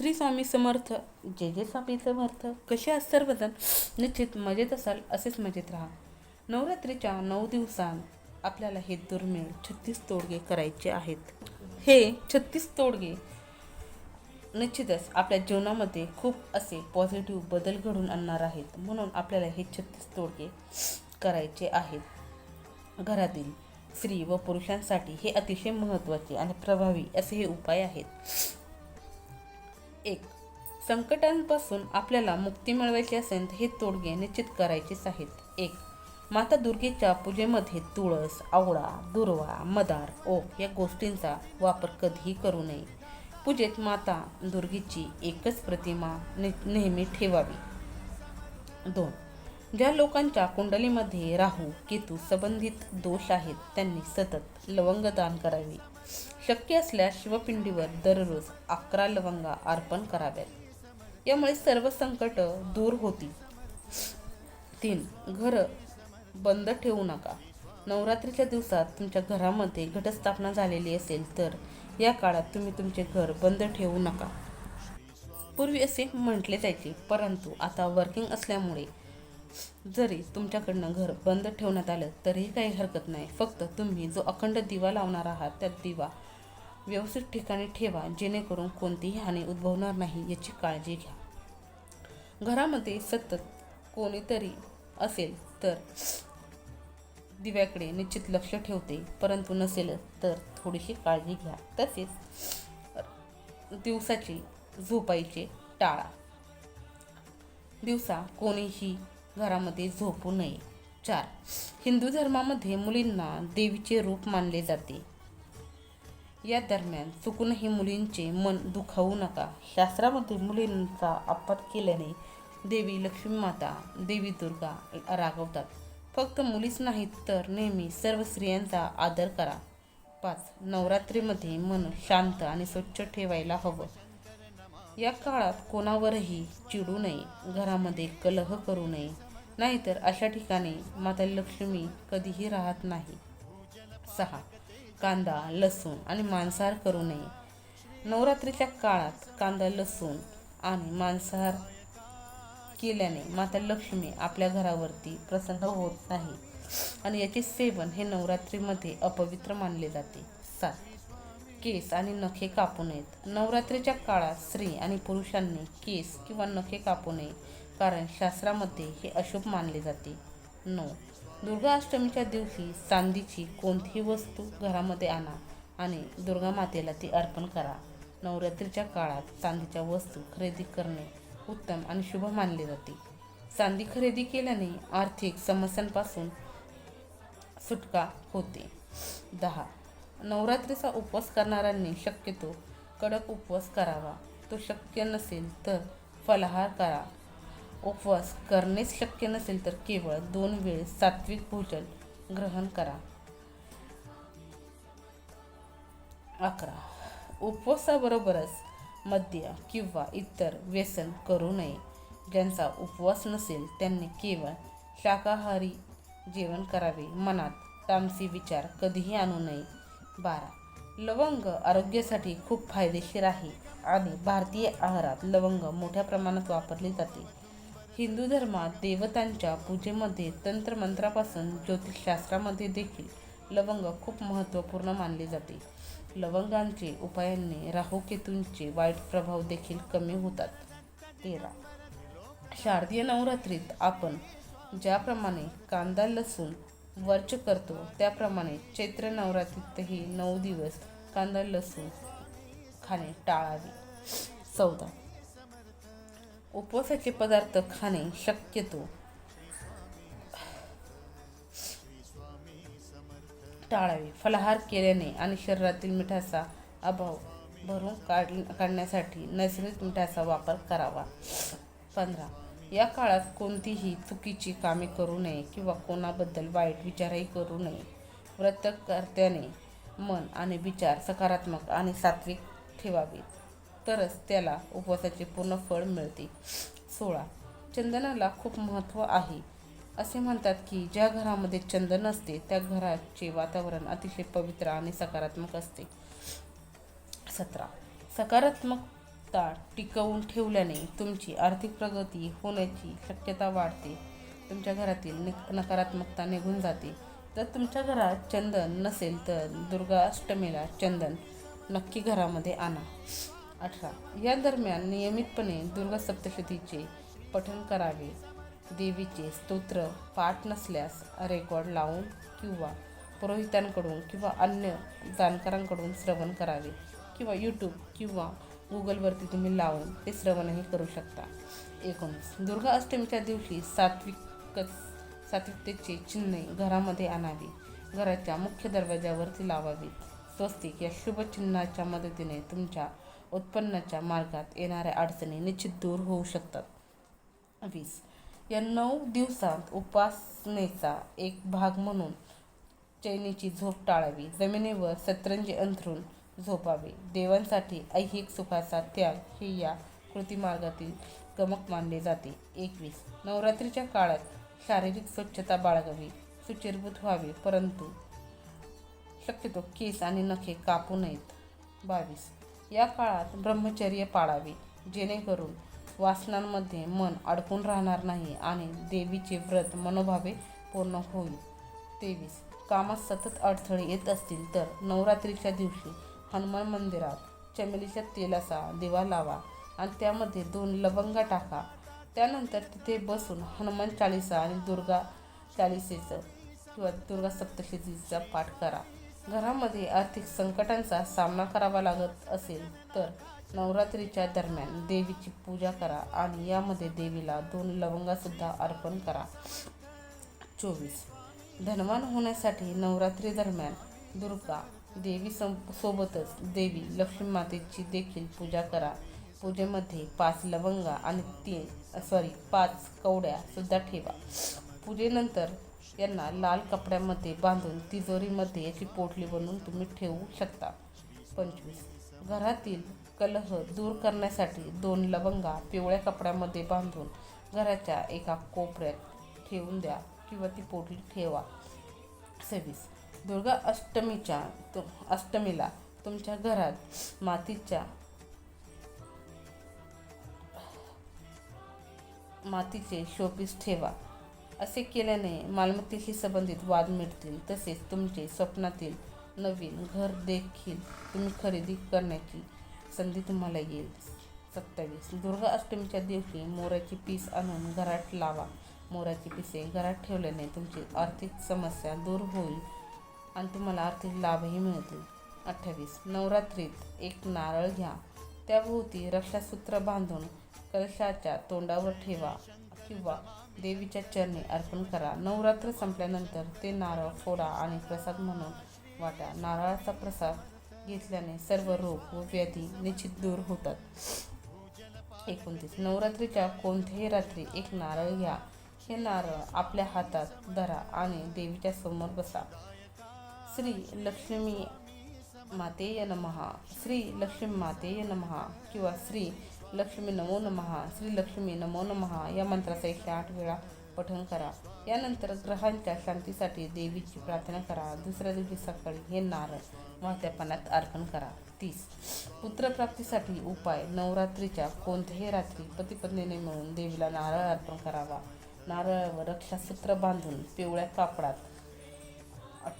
श्री स्वामी समर्थ. जे जे स्वामी समर्थ. कसे आहात सर्वजण? निश्चित मजेत असाल असेच मजेत राहा. नवरात्रीच्या नऊ दिवसांत आपल्याला हे दुर्मिळ छत्तीस तोडगे करायचे आहेत. हे छत्तीस तोडगे निश्चितच आपल्या जीवनामध्ये खूप असे पॉझिटिव्ह बदल घडून आणणार आहेत. म्हणून आपल्याला हे छत्तीस तोडगे करायचे आहेत. घरातील स्त्री व पुरुषांसाठी हे अतिशय महत्त्वाचे आणि प्रभावी असे हे उपाय आहेत. एक. संकटांपासून आपल्याला मुक्ती मिळवायची असेल तर हे तोडगे निश्चित करायचेच आहेत. एक. माता दुर्गेच्या पूजेमध्ये तुळस आवळा दुर्वा मदार ओक या गोष्टींचा वापर कधीही करू नये. पूजेत माता दुर्गेची एकच प्रतिमा ने नेहमी ठेवावी. दोन. ज्या लोकांच्या कुंडलीमध्ये राहू केतू संबंधित दोष आहेत त्यांनी सतत लवंग दान करावे. शक्य असल्यास शिवपिंडीवर दररोज अकरा लवंगा अर्पण कराव्यात. यामुळे सर्व संकट दूर होतील. तीन घर बंद ठेवू नका. नवरात्रीच्या दिवसात तुमच्या घरामध्ये घटस्थापना झालेली असेल तर या काळात तुम्ही तुमचे घर बंद ठेवू नका. पूर्वी असे म्हटले जायचे परंतु आता वर्किंग असल्यामुळे जरी तुमच्याकडनं घर बंद ठेवण्यात आलं तरीही काही हरकत नाही. फक्त तुम्ही जो अखंड दिवा लावणार आहात त्या दिवा व्यवस्थित ठिकाणी ठेवा जेणेकरून कोणतीही हानी उद्भवणार नाही याची काळजी घ्या. घरामध्ये सतत कोणीतरी असेल तर दिव्याकडे निश्चित लक्ष ठेवते परंतु नसेल तर थोडीशी काळजी घ्या. तसेच दिवसाची झोपायचे टाळा. दिवसा कोणीही घरामध्ये झोपू नये. चार. हिंदू धर्मामध्ये मुलींना देवीचे रूप मानले जाते. या दरम्यान चुकूनही मुलींचे मन दुखावू नका. शास्त्रामध्ये मुलींचा अपवाद केल्याने देवी लक्ष्मी माता देवी दुर्गा रागवतात. फक्त मुलीच नाहीत तर नेहमी सर्व स्त्रियांचा आदर करा. पाच. नवरात्रीमध्ये मन शांत आणि स्वच्छ ठेवायला हवं. या काळात कोणावरही चिडू नये घरामध्ये कलह करू नये. नाहीतर अशा ठिकाणी माता लक्ष्मी कधीही राहत नाही. सहा. कांदा लसूण आणि मांसाहार करू नये. नवरात्रीच्या काळात कांदा लसूण आणि मांसाहार केल्याने माता लक्ष्मी आपल्या घरावरती प्रसन्न होत नाही आणि याचे सेवन हे नवरात्रीमध्ये अपवित्र मानले जाते. सात. केस आणि नखे कापू नयेत. नवरात्रीच्या काळात स्त्री आणि पुरुषांनी केस किंवा नखे कापू नये कारण शास्त्रामध्ये हे अशुभ मानले जाते. नऊ. दुर्गा अष्टमीच्या दिवशी चांदीची कोणतीही वस्तू घरामध्ये आणा आणि दुर्गा मातेला ती अर्पण करा. नवरात्रीच्या काळात चांदीच्या वस्तू खरेदी करणे उत्तम आणि शुभ मानले जाते. चांदी खरेदी केल्याने आर्थिक समस्यांपासून सुटका होते. दहा. नवरात्रीचा उपवास करणाऱ्यांनी शक्यतो कडक उपवास करावा. तो शक्य नसेल तर फलाहार करा. उपवास करणेच शक्य नसेल तर केवळ दोन वेळ सात्विक भोजन ग्रहण करा. अकरा. उपवासाबरोबरच मद्य किंवा इतर व्यसन करू नये. ज्यांचा उपवास नसेल त्यांनी केवळ शाकाहारी जेवण करावे. मनात तामसी विचार कधीही आणू नये. बारा. लवंग आरोग्यासाठी खूप फायदेशीर आहे आणि भारतीय आहारात लवंग मोठ्या प्रमाणात वापरले जाते. हिंदू धर्मात देवतांच्या पूजेमध्ये तंत्रमंत्रापासून ज्योतिषशास्त्रामध्ये देखील लवंग खूप महत्त्वपूर्ण मानले जाते. लवंगांचे उपायांनी राहुकेतूंचे वाईट प्रभाव देखील कमी होतात. तेरा. शारदीय नवरात्रीत आपण ज्याप्रमाणे कांदा लसूण वर्ज करतो. त्याप्रमाणे चैत्र नवरात्रीतही नऊ दिवस कांदा लसूण खाणे टाळावे. चौदा. उपवासाचे पदार्थ खाणे शक्यतो. टाळावे. फलाहार केल्याने आणि शरीरातील मिठाचा अभाव भरून काढ काढण्यासाठी नैसर्गिक मिठाचा वापर करावा. पंधरा. या काळात कोणतीही चुकीची कामे करू नये किंवा कोणाबद्दल वाईट विचारही करू नये. व्रतकर्त्याने मन आणि विचार सकारात्मक आणि सात्विक ठेवावे तरच त्याला उपवासाचे पूर्ण फळ मिळते. सोळा. चंदनाला खूप महत्त्व आहे. असे म्हणतात की ज्या घरामध्ये चंदन असते त्या घराचे वातावरण अतिशय पवित्र आणि सकारात्मक असते. सतरा. सकारात्मक ताट टिकवून ठेवल्याने तुमची आर्थिक प्रगती होण्याची शक्यता वाढते. तुमच्या घरातील निक नकारात्मकता निघून जाते. जर तुमच्या घरात चंदन नसेल तर दुर्गा अष्टमीला चंदन नक्की घरामध्ये आणा. अठरा. या दरम्यान नियमितपणे दुर्गा सप्तशतीचे पठण करावे. देवीचे स्तोत्र पाठ नसल्यास रेकॉर्ड लावून किंवा पुरोहितांकडून किंवा अन्य जाणकारांकडून श्रवण करावे किंवा यूट्यूब किंवा गुगलवरती तुम्ही लावून ते श्रवणही करू शकता. एकोणीस. दुर्गा अष्टमीच्या दिवशी सात्विक सात्विकतेचे चिन्हे घरामध्ये आणावी. घराच्या मुख्य दरवाजावरती लावावी. स्वस्तिक या शुभ चिन्हाच्या मदतीने तुमच्या उत्पन्नाच्या मार्गात येणाऱ्या अडचणी निश्चित दूर होऊ शकतात. वीस. या नऊ दिवसात उपासनेचा एक भाग म्हणून चैनीची झोप टाळावी. जमिनीवर सतरंजी अंथरून झोपावे. देवांसाठी ऐहिक सुखाचा त्याग हे या कृतीमार्गातील गमक मानले जाते. एकवीस. नवरात्रीच्या काळात शारीरिक स्वच्छता बाळगावी सुचिरभूत व्हावे परंतु शक्यतो केस आणि नखे कापू नयेत. बावीस. या काळात ब्रह्मचर्य पाळावे जेणेकरून वासनांमध्ये मन अडकून राहणार नाही आणि देवीचे व्रत मनोभावे पूर्ण होईल. तेवीस. कामात सतत अडथळे येत असतील तर नवरात्रीच्या दिवशी हनुमान मंदिरात चमेलीच्या तेलाचा दिवा लावा आणि त्यामध्ये दोन लवंगा टाका. त्यानंतर तिथे बसून हनुमान चाळीसा आणि दुर्गा चाळीसेचं किंवा दुर्गा सप्तशतीचा पाठ करा. घरामध्ये आर्थिक संकटांचा सामना करावा लागत असेल तर नवरात्रीच्या दरम्यान देवीची पूजा करा आणि यामध्ये देवीला दोन लवंगासुद्धा अर्पण करा. चोवीस. धनवान होण्यासाठी नवरात्री दरम्यान दुर्गा देवी सं सोबतच देवी लक्ष्मी मातेची देखील पूजा करा. पूजेमध्ये पाच लवंगा आणि तीन सॉरी पाच कवड्या सुद्धा ठेवा. पूजेनंतर यांना लाल कपड्यामध्ये बांधून तिजोरीमध्ये याची पोटली बनवून तुम्ही ठेवू शकता. पंचवीस. घरातील कलह दूर करण्यासाठी दोन लवंगा पिवळ्या कपड्यामध्ये बांधून घराच्या एका कोपऱ्यात ठेवून द्या किंवा ती पोटली ठेवा. सव्वीस. दुर्गा अष्टमीच्या तु अष्टमीला तुमच्या घरात मातीच्या मातीचे शोपीस ठेवा. असे केल्याने मालमत्तेशी संबंधित वाद मिटतील. तसेच तुमचे स्वप्नातील नवीन घर देखील तुम्ही खरेदी करण्याची संधी तुम्हाला येईल. सत्तावीस. दुर्गा अष्टमीच्या दिवशी मोराची पीस आणून घरात लावा. मोराची पिसे घरात ठेवल्याने तुमची आर्थिक समस्या दूर होईल. आणि तुम्हाला आर्थिक लाभही मिळतील. अठ्ठावीस. नवरात्रीत एक नारळ घ्या. त्याभोवती रक्षासूत्र बांधून कलशाच्या तोंडावर ठेवा किंवा देवीच्या चरणी अर्पण करा. नवरात्र संपल्यानंतर ते नारळ फोडा आणि प्रसाद म्हणून वाटा. नारळाचा प्रसाद घेतल्याने सर्व रोग व व्याधी निश्चित दूर होतात. एकोणतीस. नवरात्रीच्या कोणत्याही रात्री एक नारळ घ्या. हे नारळ आपल्या हातात धरा आणि देवीच्या समोर बसा. श्री लक्ष्मी मातेय नमहा श्री लक्ष्मी मातेय नमहा किंवा श्री लक्ष्मी नमो नमहा श्री लक्ष्मी नमो नमहा या मंत्राचा एकशे आठ वेळा पठण करा. यानंतर ग्रहांच्या शांतीसाठी देवीची प्रार्थना करा. दुसऱ्या दिवशी सकाळी हे नारळ वाहत्या पाण्यात अर्पण करा. तीस. पुत्रप्राप्तीसाठी उपाय. नवरात्रीच्या कोणत्याही रात्री पतीपत्नीने मिळून देवीला नारळ अर्पण करावा. नारळावर रक्षासूत्र बांधून पिवळ्या कापडात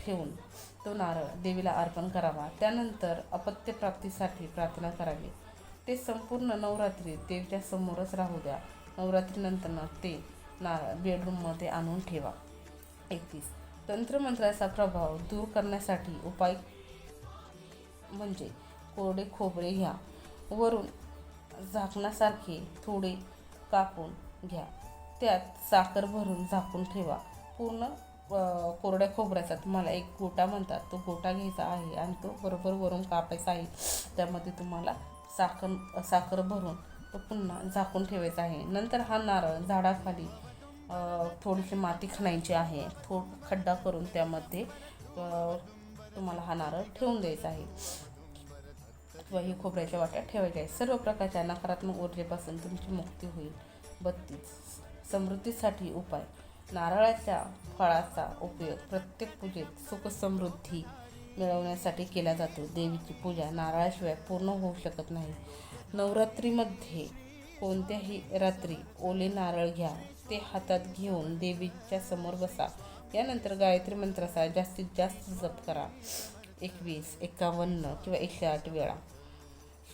ठेवून तो नारळ देवीला अर्पण करावा. त्यानंतर अपत्यप्राप्तीसाठी प्रार्थना करावी. ते संपूर्ण नवरात्री देवीच्यासमोरच राहू द्या. नवरात्रीनंतर ते नारळ बेडरूममध्ये आणून ठेवा. एकतीस. तंत्रमंत्राचा प्रभाव दूर करण्यासाठी उपाय म्हणजे कोरडे खोबरे घ्या. वरून झाकण्यासारखे थोडे कापून घ्या. त्यात साखर भरून झाकून ठेवा. पूर्ण कोरड्या खोबऱ्याचा तुम्हाला एक गोटा म्हणतात तो गोटा घ्यायचा आहे आणि तो बरोबर वरून कापायचा आहे. त्यामध्ये तुम्हाला साखर साखर भरून तो पुन्हा झाकून ठेवायचा आहे. नंतर हा नारळ झाडाखाली थोडीशी माती खणायची आहे. थो खड्डा करून त्यामध्ये तुम्हाला हा नारळ ठेवून द्यायचा आहे. किंवा ही खोबऱ्याच्या वाट्या ठेवायच्या आहे. सर्व प्रकारच्या नकारात्मक ऊर्जेपासून तुमची मुक्ती होईल. बत्तीस. समृद्धीसाठी उपाय. नारळाच्या फळाचा उपयोग प्रत्येक पूजेत सुखसमृद्धी मिळवण्यासाठी केला जातो. देवीची पूजा नारळाशिवाय पूर्ण होऊ शकत नाही. नवरात्रीमध्ये कोणत्याही रात्री ओले नारळ घ्या ते हातात घेऊन देवीच्या समोर बसा. यानंतर गायत्री मंत्राचा जास्तीत जास्त जप करा. एकवीस एकावन्न किंवा एकशे आठ वेळा.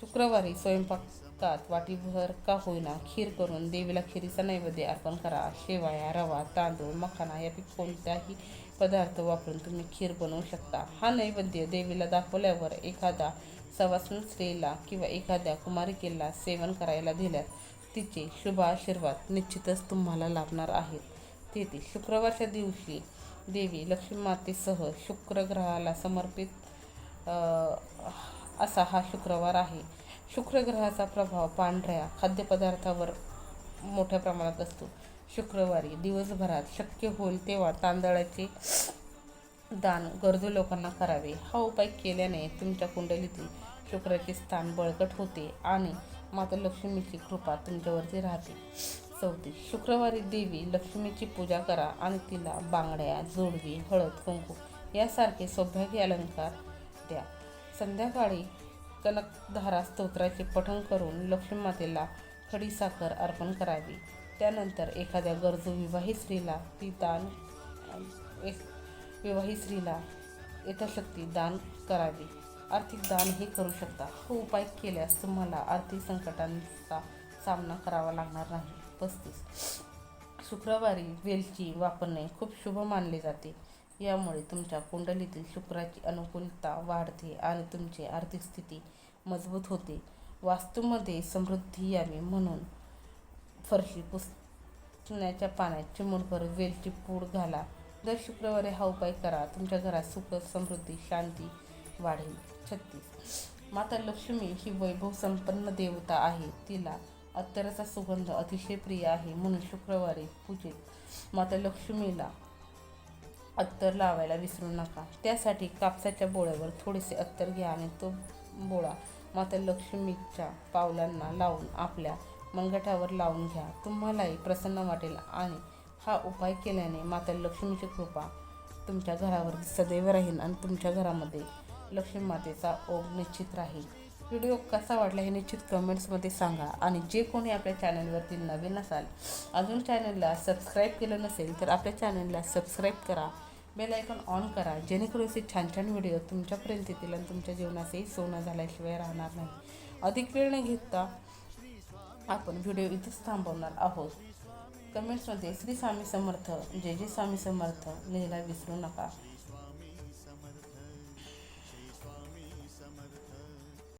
शुक्रवारी स्वयंपाक स्वयंपाकात वाटीभर का होईना खीर करून देवीला खिरीचा नैवेद्य अर्पण करा. शेवाया रवा तांदूळ मखाना यापैकी कोणताही पदार्थ वापरून तुम्ही खीर बनवू शकता. हा नैवेद्य देवीला दाखवल्यावर एखादा सवासण स्त्रीला किंवा एखाद्या कुमारिकेला सेवन करायला दिल्यास तिचे शुभ आशीर्वाद निश्चितच तुम्हाला लाभणार आहेत. तेथे शुक्रवारच्या दिवशी देवी लक्ष्मी मातेसह शुक्र ग्रहाला समर्पित असा हा शुक्रवार आहे. शुक्रग्रहाचा प्रभाव पांढऱ्या खाद्यपदार्थावर मोठ्या प्रमाणात असतो. शुक्रवारी दिवसभरात शक्य होईल तेव्हा तांदळाचे दान गरजू लोकांना करावे. हा उपाय केल्याने तुमच्या कुंडलीतील शुक्राचे स्थान बळकट होते आणि माता लक्ष्मीची कृपा तुमच्यावरती राहते. चौथी शुक्रवारी देवी लक्ष्मीची पूजा करा आणि तिला बांगड्या जोडवी हळद कुंकू यासारखे सौभाग्य अलंकार द्या. संध्याकाळी कनकधारा स्तोत्राचे पठण करून लक्ष्मी मातेला खडीसाखर अर्पण करावी. त्यानंतर एखाद्या गरजू विवाहित स्त्रीला ती दान एक विवाहित स्त्रीला यथाशक्ती दान करावी. आर्थिक दानही करू शकता. हे उपाय केल्यास तुम्हाला आर्थिक संकटांचा सामना करावा लागणार नाही. पस्तीस. शुक्रवारी वेलची वापरणे खूप शुभ मानले जाते. यामुळे तुमच्या कुंडलीतील शुक्राची अनुकूलता वाढते आणि तुमची आर्थिक स्थिती मजबूत होते. वास्तूमध्ये समृद्धी यावी म्हणून फरशी पुसण्याच्या पाण्यात चिमूटभर वेलची पूड घाला. दर शुक्रवारी हा उपाय करा. तुमच्या घरात सुख समृद्धी शांती वाढेल. छत्तीस. माता लक्ष्मी ही वैभव संपन्न देवता आहे. तिला अत्तराचा सुगंध अतिशय प्रिय आहे म्हणून शुक्रवारी पूजेत माता लक्ष्मीला अत्तर लावायला विसरू नका. त्यासाठी कापसाच्या बोळ्यावर थोडेसे अत्तर घ्या आणि तो बोळा माता लक्ष्मीच्या पावलांना लावून आपल्या मनगटावर लावून घ्या. तुम्हालाही प्रसन्न वाटेल आणि हा उपाय केल्याने माता लक्ष्मीची कृपा तुमच्या घरावर सदैव राहील आणि तुमच्या घरामध्ये लक्ष्मी मातेचा ओघ निश्चित राहील. व्हिडिओ कसा वाटला हे निश्चित कमेंट्समध्ये सांगा आणि जे कोणी आपल्या चॅनलवरती नवीन असाल अजून चॅनलला सबस्क्राईब केलं नसेल तर आपल्या चॅनलला सबस्क्राईब करा. बेल आयकॉन ऑन करा जेणेकरून असे छान छान व्हिडिओ तुमच्यापर्यंत येतील आणि तुमच्या जीवनाचंही सोनं झाल्याशिवाय राहणार नाही. अधिक वेळ न घेता आपण व्हिडिओ इथेच थांबवणार आहोत. कमेंट्समध्ये श्री स्वामी समर्थ जय जय स्वामी समर्थ लिहायला विसरू नका.